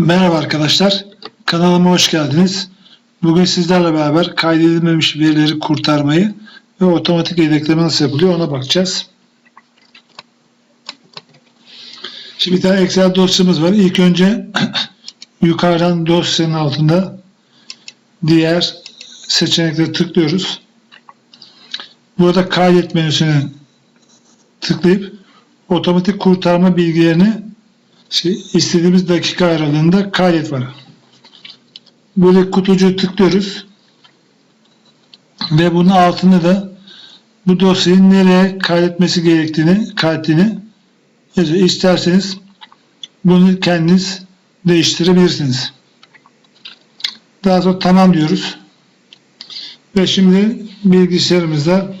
Merhaba arkadaşlar, kanalıma hoş geldiniz. Bugün sizlerle beraber kaydedilmemiş verileri kurtarmayı ve otomatik yedekleme nasıl yapılıyor ona bakacağız. Şimdi bir tane Excel dosyamız var. İlk önce yukarıdan dosyanın altında diğer seçenekleri tıklıyoruz. Burada kaydet menüsüne tıklayıp otomatik kurtarma bilgilerini şey, istediğimiz dakika aralığında kaydet var. Böyle kutucuğu tıklıyoruz. Ve bunun altında da bu dosyayı nereye kaydetmesi gerektiğini, kaydettiğini. İsterseniz bunu kendiniz değiştirebilirsiniz. Daha sonra tamam diyoruz. Ve şimdi bilgisayarımızda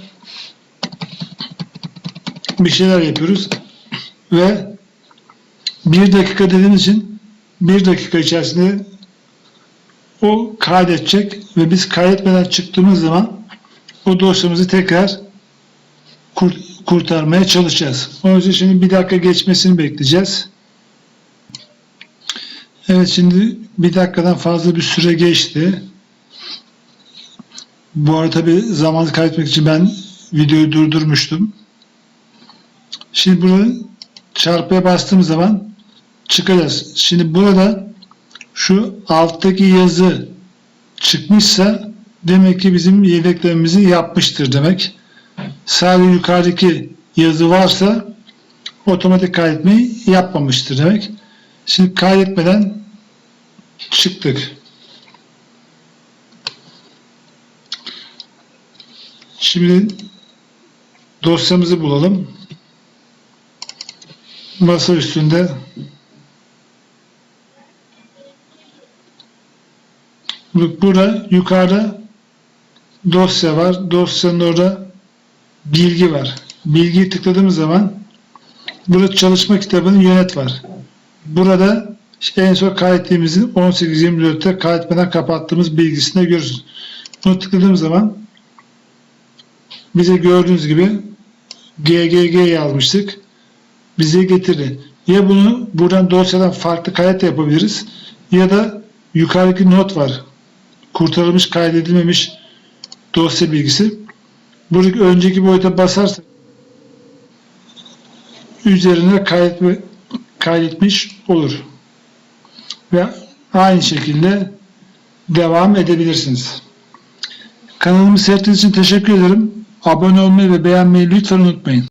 bir şeyler yapıyoruz. Ve bir dakika dediğimiz için bir dakika içerisinde o kaydedecek ve biz kaydetmeden çıktığımız zaman o dosyamızı tekrar kur- kurtarmaya çalışacağız. O yüzden şimdi bir dakika geçmesini bekleyeceğiz. Evet şimdi bir dakikadan fazla bir süre geçti. Bu arada tabi zamanı kaybetmek için ben videoyu durdurmuştum. Şimdi bunu çarpıya bastığım zaman çıkacağız. Şimdi burada şu alttaki yazı çıkmışsa demek ki bizim yedeklememizi yapmıştır demek. Sadece yukarıdaki yazı varsa otomatik kaydetmeyi yapmamıştır demek. Şimdi kaydetmeden çıktık. Şimdi dosyamızı bulalım. Masa üstünde burada yukarıda dosya var. Dosyanın orada bilgi var. Bilgiyi tıkladığımız zaman burada çalışma kitabını yönet var. Burada en son kaydettiğimizin 18-24'te kaydetmeden kapattığımız bilgisini görürsünüz. Bunu tıkladığımız zaman bize gördüğünüz gibi GGG yazmıştık. Bize getirdi. Ya bunu buradan dosyadan farklı kayıt yapabiliriz ya da yukarıdaki not var kurtarılmış kaydedilmemiş dosya bilgisi. Buradaki önceki boyuta basarsak üzerine kaydetme, kaydetmiş olur. Ve aynı şekilde devam edebilirsiniz. Kanalımı seyrettiğiniz için teşekkür ederim. Abone olmayı ve beğenmeyi lütfen unutmayın.